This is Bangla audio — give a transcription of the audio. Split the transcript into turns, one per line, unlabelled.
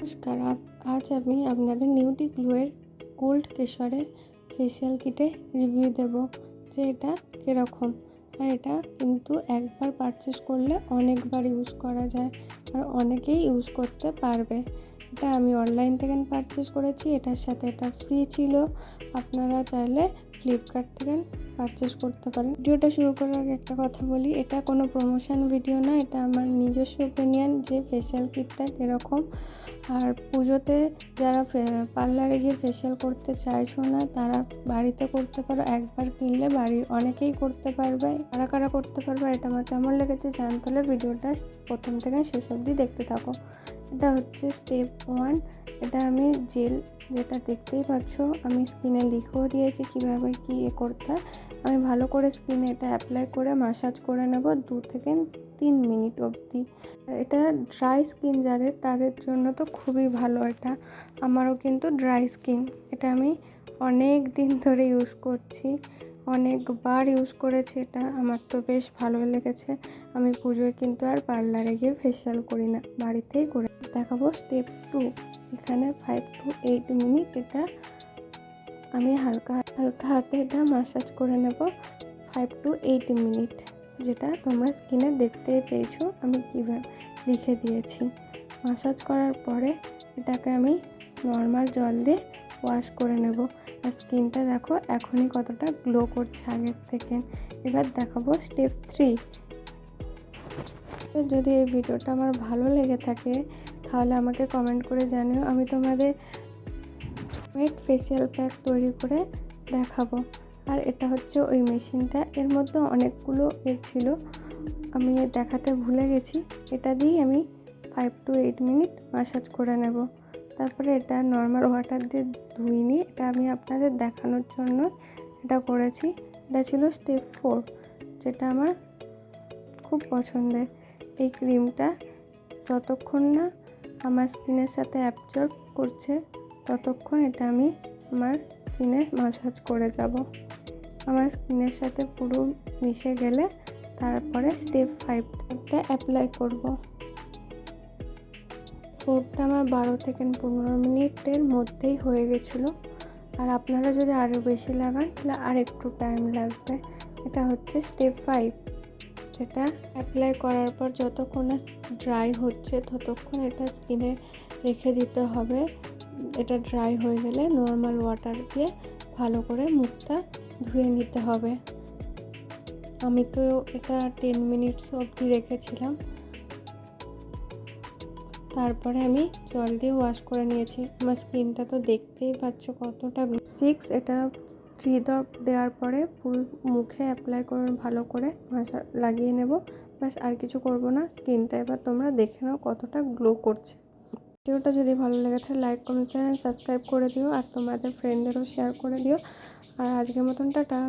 নমস্কার আজ আমি আপনাদের নিউটি গ্লোয়ের গোল্ড কেশরের ফেসিয়াল কিটে রিভিউ দেব যে এটা কীরকম। আর এটা কিন্তু একবার পারচেস করলে অনেকবার ইউজ করা যায় আর অনেকেই ইউজ করতে পারবে। এটা আমি অনলাইন থেকে পারচেস করেছি, এটার সাথে এটা ফ্রি ছিল। আপনারা চাইলে ফ্লিপকার্ট থেকে পারচেস করতে পারেন। ভিডিওটা শুরু করার আগে একটা কথা বলি, এটা কোনো প্রমোশন ভিডিও না, এটা আমার নিজস্ব ওপিনিয়ন যে ফেসিয়াল কিটটা কীরকম। আর পুজোতে যারা পার্লারে গিয়ে ফেসিয়াল করতে চাইছো না, তারা বাড়িতে করতে পারো। একবার কিনলে বাড়ির অনেকেই করতে পারবে। কারা কারা করতে পারবে, এটা আমার কেমন লেগেছে জানতে হলে ভিডিওটা প্রথম থেকে শেষ অবধি দেখতে থাকো। এটা হচ্ছে স্টেপ ওয়ান এটা আমি জেল যেটা দেখতেই পাচ্ছ, আমি স্কিনে লিখেও দিয়েছি কীভাবে কি এ করতে। আমি ভালো করে স্কিনে এটা অ্যাপ্লাই করে মাসাজ করে নেব দু থেকে তিন মিনিট অবধি। এটা ড্রাই স্কিন যাদের, তাদের জন্য তো খুবই ভালো এটা। আমারও কিন্তু ড্রাই স্কিন এটা আমি অনেক দিন ধরে ইউজ করছি। অনেকবার ইউজ করেছি এটা। আমার তো বেশ ভালো লেগেছে। আমি পুজোয় কিন্তু আর পার্লারে গিয়ে ফেসিয়াল করি না, বাড়িতেই করে। দেখাবো স্টেপ টু এখানে ফাইভ টু এইট মিনিট এটা আমি হালকা হালকা হাতে এটা মাসাজ করে নেব। ফাইভ টু এইট মিনিট যেটা তোমরা স্কিনে দেখতেই পেয়েছ আমি কীভাবে লিখে দিয়েছি। মাসাজ করার পরে এটাকে আমি নর্মাল জল দিয়ে ওয়াশ করে নেব। আর স্কিনটা দেখো এখনই কতটা গ্লো করছে আগের থেকে। এবার দেখাবো স্টেপ থ্রি যদি এই ভিডিওটা আমার ভালো লেগে থাকে, তাহলে আমাকে কমেন্ট করে জানিও। আমি তোমাদের মেড ফেসিয়াল প্যাক তৈরি করে দেখাবো। আর এটা হচ্ছে ওই মেশিনটা। এর মধ্যে অনেকগুলো এর ছিল। আমি দেখাতে ভুলে গেছি। এটা দিয়েই আমি five two eight minute massage করে নেব। তারপরে এটা নর্মাল ওয়াটার দিয়ে ধুইনি এটা আমি আপনাদের দেখানোর জন্য এটা করেছি। এটা ছিল স্টেপ ফোর যেটা আমার খুব পছন্দের। এই ক্রিমটা যতক্ষণ না আমার স্কিনের সাথে অ্যাবজর্ব করছে, ততক্ষণ এটা আমি আমার স্কিনে মাসাজ করে যাব। আমার স্কিনের সাথে পুরো মিশে গেলে তারপরে স্টেপ ফাইভটা অ্যাপ্লাই করব। ফোরটা আমার বারো থেকে পনেরো মিনিটের মধ্যেই হয়ে গেছিল। আর আপনারা যদি আরও বেশি লাগান, তাহলে আর একটু টাইম লাগবে। এটা হচ্ছে স্টেপ ফাইভ যেটা অ্যাপ্লাই করার পর যতক্ষণ না ড্রাই হচ্ছে, ততক্ষণ এটা স্কিনে রেখে দিতে হবে। এটা ড্রাই হয়ে গেলে নর্মাল ওয়াটার দিয়ে ভালো করে মুখটা ধুয়ে নিতে হবে। আমি তো এটা টেন মিনিটস অবধি রেখেছিলাম। তারপরে আমি জল দিয়ে ওয়াশ করে নিয়েছি। আমার স্কিনটা তো দেখতেই পাচ্ছ কতটা সিক্স এটা থ্রি ড্রপ দেওয়ার পরে ফুল মুখে অ্যাপ্লাই করে ভালো করে। লাগিয়ে নেব। ব্যাস আর কিছু করব না। স্কিনটা এবার তোমরা দেখে নাও কতটা গ্লো করছে। ভিডিওটা যদি ভালো লেগে থাকে লাইক কমেন্ট চ্যানেল সাবস্ক্রাইব করে দিও। আর তোমাদের ফ্রেন্ডদেরও শেয়ার করে দিও। আর আজকের মতন টাটা।